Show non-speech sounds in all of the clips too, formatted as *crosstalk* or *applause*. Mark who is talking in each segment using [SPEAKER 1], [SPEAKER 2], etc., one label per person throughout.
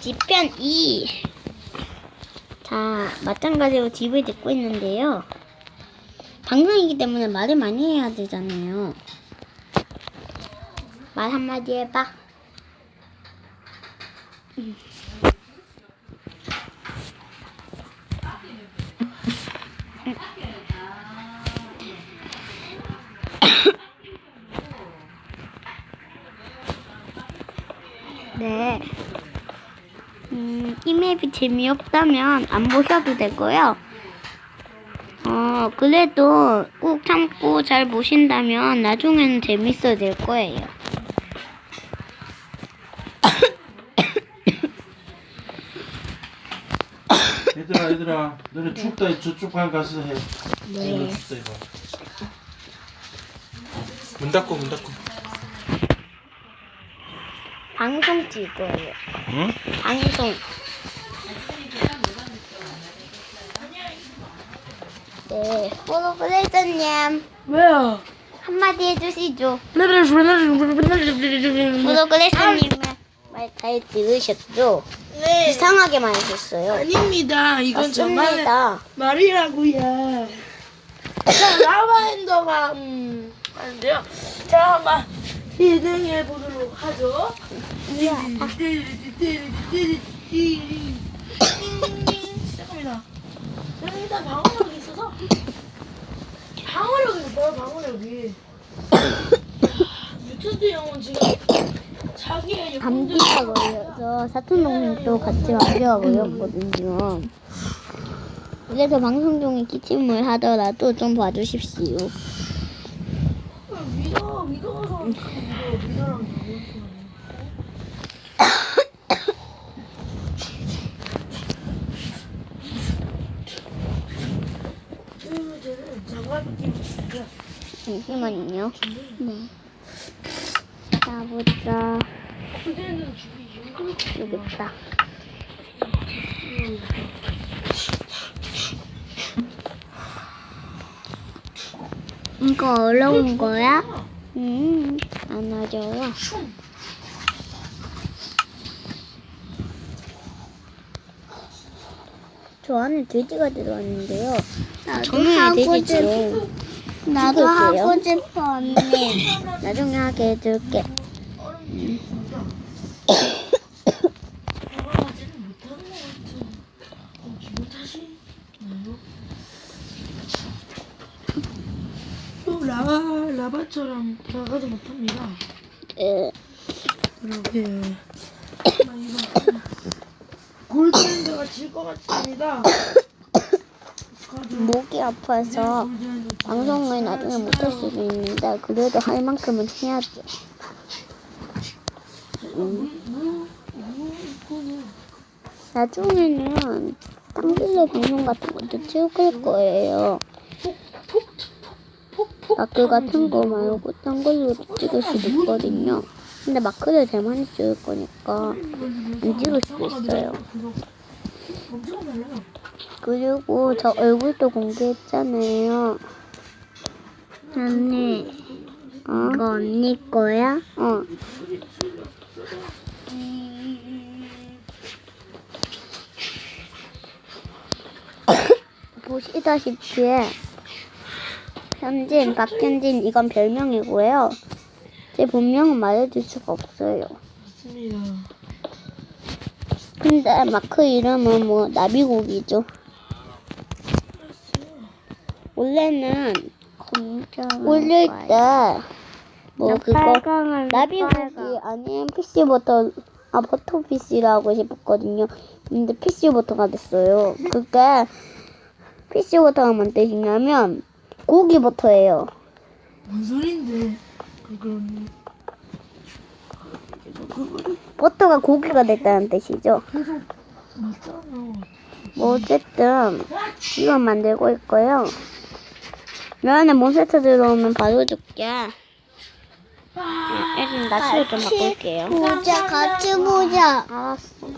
[SPEAKER 1] 집편 2. 자, 마찬가지로 집을 짓고 있는데요. 방송이기 때문에 말을 많이 해야 되잖아요. 말 한마디 해봐. 음. 네. 음, 재미없다면 안 보셔도 되고요. 어, 그래도 꼭 참고 잘 보신다면 나중에는 재밌어 질 거예요.
[SPEAKER 2] 얘들아 얘들아 너네 춥다 저쪽 방 가서 해
[SPEAKER 1] 네.
[SPEAKER 2] 너네 춥다 이거 문 닫고 문 닫고
[SPEAKER 1] 방송 찍어요.
[SPEAKER 2] 응?
[SPEAKER 1] 방송. 네, 프로그레이터님
[SPEAKER 3] 왜요?
[SPEAKER 1] 한마디 해주시죠.
[SPEAKER 3] 네,
[SPEAKER 1] 프로그레이터님의 말잘 들으셨죠?
[SPEAKER 3] 네.
[SPEAKER 1] 이상하게만 하셨어요.
[SPEAKER 3] 아닙니다. 이건 정말
[SPEAKER 1] 맞습니다.
[SPEAKER 3] 말이라고요. 자, 라바엔더가 음 하는데요. 자, 한번 진행해 보도록 하죠. 시작합니다. 저는 일단 방어력 이 있어서 방어력이 있어요. 방어력이. 유튜브 형은 지금 자기의
[SPEAKER 1] 감기가 걸려서 사촌 동생도 같이 감기가 걸렸거든요. 그래서 방송 중에 기침을 하더라도 좀 봐주십시오.
[SPEAKER 3] 위더 위더가 위더 위더랑
[SPEAKER 1] 잠시만요. 네. 자, 보자. 여기 있다. 이거 어려운 거야? 음, 안 어려워. 저 안에 돼지가 들어왔는데요. 저는 하고 싶어. 나도 하고 싶어, 언니. *laughs* 나중에 하게 해줄게.
[SPEAKER 3] 또 라바 라바처럼 나가지 못합니다.
[SPEAKER 1] 에,
[SPEAKER 3] 이렇게 골드랜드가 질 것 같습니다. *laughs*
[SPEAKER 1] 목이 아파서 방송을 나중에 못할 수도 있는데 그래도 할 만큼은 해야지. 음. 나중에는 딴길로 방송 같은 것도 찍을 거예요. 마크 같은 거 말고 딴 걸로 찍을 수도 있거든요. 근데 마크를 제일 많이 찍을 거니까 안 찍을 수도 있어요. 그리고 저 얼굴도 공개했잖아요. 언니, 어? 이거 언니 거야? 어. *coughs* 보시다시피 현진, 박현진 이건 별명이고요. 제 본명은 말해줄 수가 없어요.
[SPEAKER 3] 맞습니다.
[SPEAKER 1] 근데 마크 이름은 뭐 나비고기죠. 원래는 올릴 때 뭐 그거 나비고기 아니면 피시버터 아 버터 피시라고 싶었거든요. 근데 피시버터가 됐어요. 그게 피시버터가 뭔 뜻이냐면 고기 버터예요.
[SPEAKER 3] 뭔 소린데? 그건
[SPEAKER 1] 버터가 고기가 됐다는 뜻이죠. 뭐 어쨌든 이건 만들고 있고요. 내 안에 몬스터 들어오면 바로 줄게. 일단 낚시를 좀 바꿀게요.
[SPEAKER 4] 보자, 같이 보자.
[SPEAKER 1] 알았어.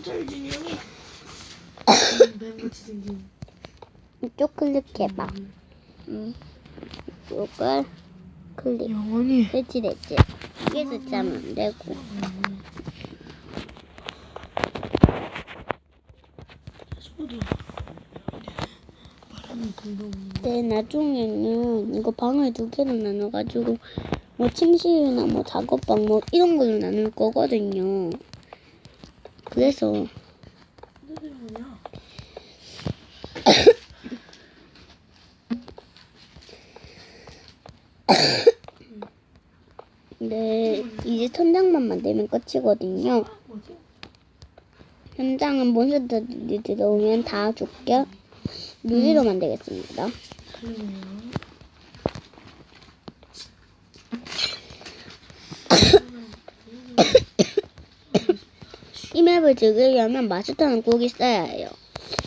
[SPEAKER 1] 이쪽 클릭해봐. 음. 이쪽을 클릭.
[SPEAKER 3] 영원히
[SPEAKER 1] 됐지 됐지. 이게 숫자면 안 되고. 네, 나중에는 이거 방을 두 개로 나눠가지고 뭐 침실이나 뭐 작업방 뭐 이런 걸로 나눌 거거든요. 그래서
[SPEAKER 3] 뭐냐? *coughs* *coughs*
[SPEAKER 1] 네, 이제 천장만 만들면 끝이거든요. 현장은 몬스터들이 들어오면 다 죽게 유리로 만들겠습니다.
[SPEAKER 3] 그러네요. *coughs*
[SPEAKER 1] 이 맵을 즐기려면 마스터는 꼭 있어야 해요.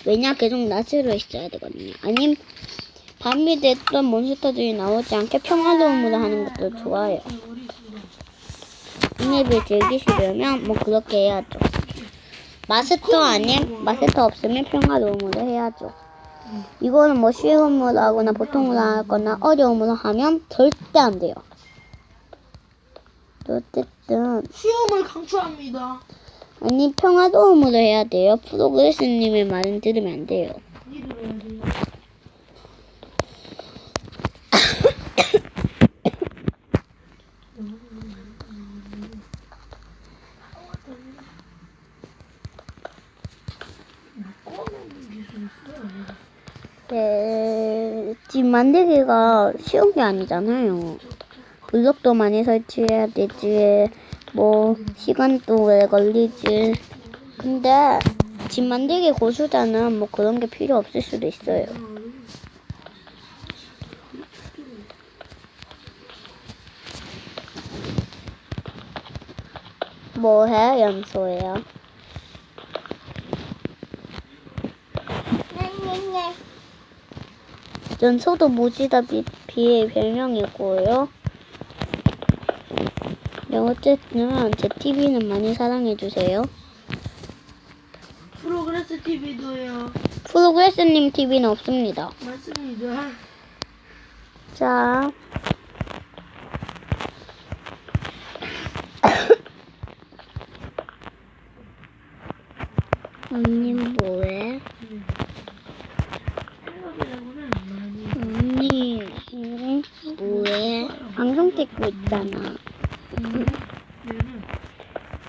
[SPEAKER 1] 왜냐 계속 낫으로 있어야 되거든요. 아님 밤이 됐던 몬스터들이 나오지 않게 평화로움으로 하는 것도 좋아요. 이 맵을 즐기시려면 뭐 그렇게 해야죠. 마스터 아님 마스터 없으면 평화로움으로 해야죠. 이거는 뭐 쉬움으로 하거나 보통으로 하거나 어려움으로 하면 절대 안 돼요. 어쨌든
[SPEAKER 3] 쉬움을 강추합니다.
[SPEAKER 1] 아니 평화로움으로 해야 돼요. 프로그레스님의 말은 들으면 안 돼요.
[SPEAKER 3] 이 들어야 돼요.
[SPEAKER 1] 네, 집 만들기가 쉬운 게 아니잖아요. 블록도 많이 설치해야 되지, 뭐, 시간도 오래 걸리지. 근데, 집 만들기 고수자는 뭐 그런 게 필요 없을 수도 있어요. 뭐 해, 연소예요? 연소도 무지다 비, 비의 별명이고요. 네, 어쨌든 제 TV는 많이 사랑해주세요.
[SPEAKER 3] 프로그레스 TV도요.
[SPEAKER 1] 프로그레스님 TV는 없습니다.
[SPEAKER 3] 맞습니다.
[SPEAKER 1] 자. 언니 뭐해?
[SPEAKER 3] 생각이라고는 많이
[SPEAKER 1] 언니 응? 뭐해? 방송 찍고 있잖아.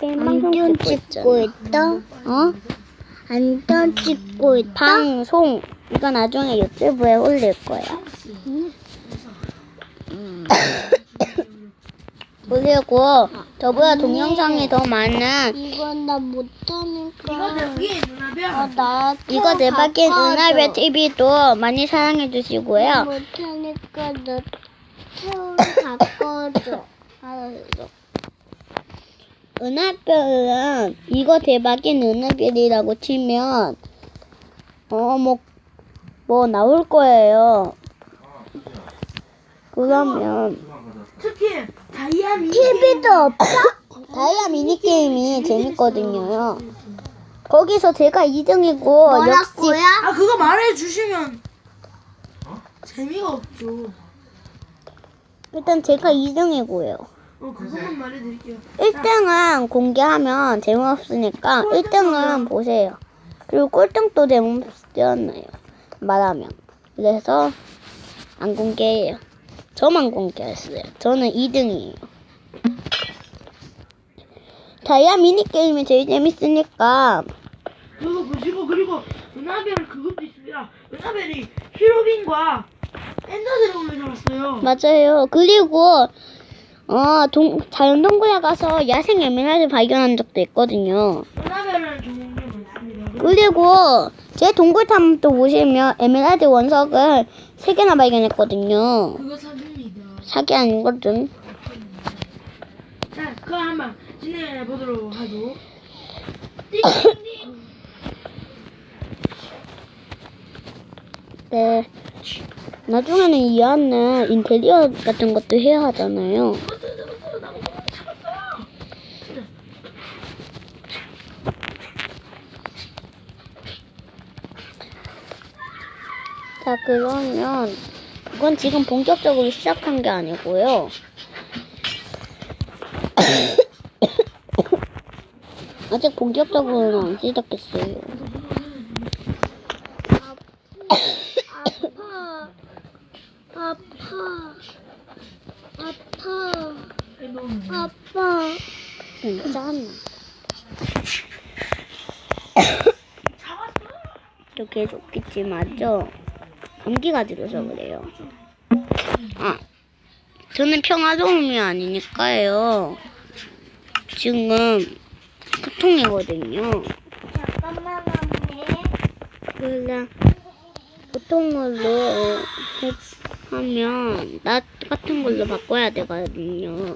[SPEAKER 3] 얘는
[SPEAKER 1] 방송 찍고 있잖아. 어?
[SPEAKER 4] 안전 찍고 있다.
[SPEAKER 1] 방송 이거 나중에 유튜브에 올릴 거야. 그리고 저보다 동영상이 더 많은
[SPEAKER 4] 이건 나 못하니까.
[SPEAKER 3] 누나별.
[SPEAKER 4] 어, 나
[SPEAKER 1] 이거 대박인 은하별 TV도 많이 사랑해 주시고요.
[SPEAKER 4] 못하니까 너 처음 바꿔줘.
[SPEAKER 1] 알았어. 은하별은 이거 대박인 은하별이라고 치면 어뭐뭐 나올 거예요. 그러면
[SPEAKER 3] 특히 다이아미
[SPEAKER 1] TV도 없다? *laughs* 다이아 미니 게임이 재밌거든요. 거기서 제가 2등이고 역시?
[SPEAKER 3] 아 그거 말해 주시면 재미가 없죠.
[SPEAKER 1] 일단 제가 2등이고요.
[SPEAKER 3] 어 그것만 말해 드릴게요.
[SPEAKER 1] 1등은 공개하면 재미없으니까 1등은 보세요. 그리고 꼴등도 재미없잖아요. 말하면. 그래서 안 공개해요. 저만 공개했어요. 저는 2등이에요. 다이아 미니게임이 제일 재밌으니까
[SPEAKER 3] 그거 보시고 그리고 누나별 그것도 있습니다. 누나별이 히로빈과 엔더 드래곤을 잡았어요.
[SPEAKER 1] 맞아요. 그리고 어, 동, 자연동굴에 가서 야생 에메랄드 발견한 적도 있거든요. 그리고 제 동굴탐도 보시면 에메랄드 원석을 3개나 발견했거든요.
[SPEAKER 3] 그거 사줍니다.
[SPEAKER 1] 사기 아니거든.
[SPEAKER 3] 자, 그거 한번 진행해 보도록 하죠. 띵띵띵. *coughs*
[SPEAKER 1] 네. 나중에는 이 안에 인테리어 같은 것도 해야 하잖아요. 자, 그러면 이건 지금 본격적으로 시작한 게 아니고요. *coughs* 아직 본격적으로는 안 시작했어요.
[SPEAKER 4] 아파.
[SPEAKER 3] 너는
[SPEAKER 4] 아빠.
[SPEAKER 1] 괜찮아. 저 계속 기침 맞죠? 감기가 들어서 그래요. 아, 저는 평화로움이 아니니까요. 지금 고통이거든요.
[SPEAKER 4] 잠깐만.
[SPEAKER 1] 그냥 보통으로 하면 낮 같은 걸로 바꿔야 되거든요.